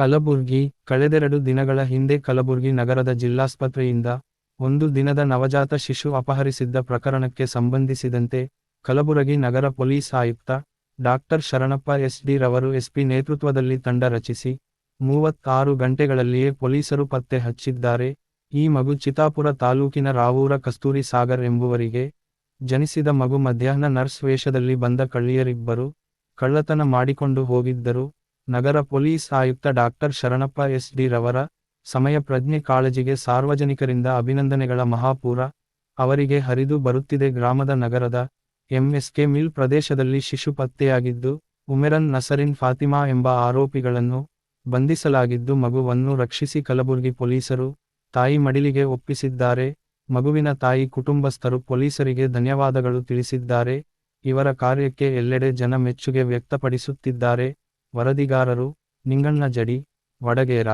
ಕಲಬುರ್ಗಿ, ಕಳೆದೆರಡು ದಿನಗಳ ಹಿಂದೆ ಕಲಬುರ್ಗಿ ನಗರದ ಜಿಲ್ಲಾಸ್ಪತ್ರೆಯಿಂದ ಒಂದು ದಿನದ ನವಜಾತ ಶಿಶು ಅಪಹರಿಸಿದ್ದ ಪ್ರಕರಣಕ್ಕೆ ಸಂಬಂಧಿಸಿದಂತೆ ಕಲಬುರಗಿ ನಗರ ಪೊಲೀಸ್ ಆಯುಕ್ತ ಡಾಕ್ಟರ್ ಶರಣಪ್ಪ ಎಸ್ ಡಿ ರವರು ಎಸ್ಪಿ ನೇತೃತ್ವದಲ್ಲಿ ತಂಡ ರಚಿಸಿ, ಮೂವತ್ತಾರು ಗಂಟೆಗಳಲ್ಲಿಯೇ ಪೊಲೀಸರು ಪತ್ತೆ ಹಚ್ಚಿದ್ದಾರೆ. ಈ ಮಗು ಚಿತಾಪುರ ತಾಲೂಕಿನ ರಾವೂರ ಕಸ್ತೂರಿ ಸಾಗರ್ ಎಂಬುವರಿಗೆ ಜನಿಸಿದ ಮಗು ಮಧ್ಯಾಹ್ನ ನರ್ಸ್ ವೇಷದಲ್ಲಿ ಬಂದ ಕಳ್ಳಿಯರಿಬ್ಬರು ಕಳ್ಳತನ ಮಾಡಿಕೊಂಡು ಹೋಗಿದ್ದರು. ನಗರ ಪೊಲೀಸ್ ಆಯುಕ್ತ ಡಾಕ್ಟರ್ ಶರಣಪ್ಪ ಎಸ್ ಡಿ ರವರ ಸಮಯ ಪ್ರಜ್ಞೆ ಕಾಳಜಿಗೆ ಸಾರ್ವಜನಿಕರಿಂದ ಅಭಿನಂದನೆಗಳ ಮಹಾಪೂರ. ಅವರಿಗೆ ಹರಿದು ಬರುತ್ತಿದೆ ಗ್ರಾಮದ ನಗರದ ಎಂಎಸ್ಕೆ ಮಿಲ್ ಪ್ರದೇಶದಲ್ಲಿ ಶಿಶು ಪತ್ತೆಯಾಗಿದ್ದು, ಉಮೆರನ್ ನಸರಿನ್ ಫಾತಿಮಾ ಎಂಬ ಆರೋಪಿಗಳನ್ನು ಬಂಧಿಸಲಾಗಿದ್ದು ಮಗುವನ್ನು ರಕ್ಷಿಸಿ ಕಲಬುರಗಿ ಪೊಲೀಸರು ತಾಯಿ ಮಡಿಲಿಗೆ ಒಪ್ಪಿಸಿದ್ದಾರೆ. ಮಗುವಿನ ತಾಯಿ ಕುಟುಂಬಸ್ಥರು ಪೊಲೀಸರಿಗೆ ಧನ್ಯವಾದಗಳು ತಿಳಿಸಿದ್ದಾರೆ. ಇವರ ಕಾರ್ಯಕ್ಕೆ ಎಲ್ಲೆಡೆ ಜನ ಮೆಚ್ಚುಗೆ ವ್ಯಕ್ತಪಡಿಸುತ್ತಿದ್ದಾರೆ. ವರದಿಗಾರರು ನಿಂಗಣ್ಣ ಜಡಿ ವಡಗೇರ.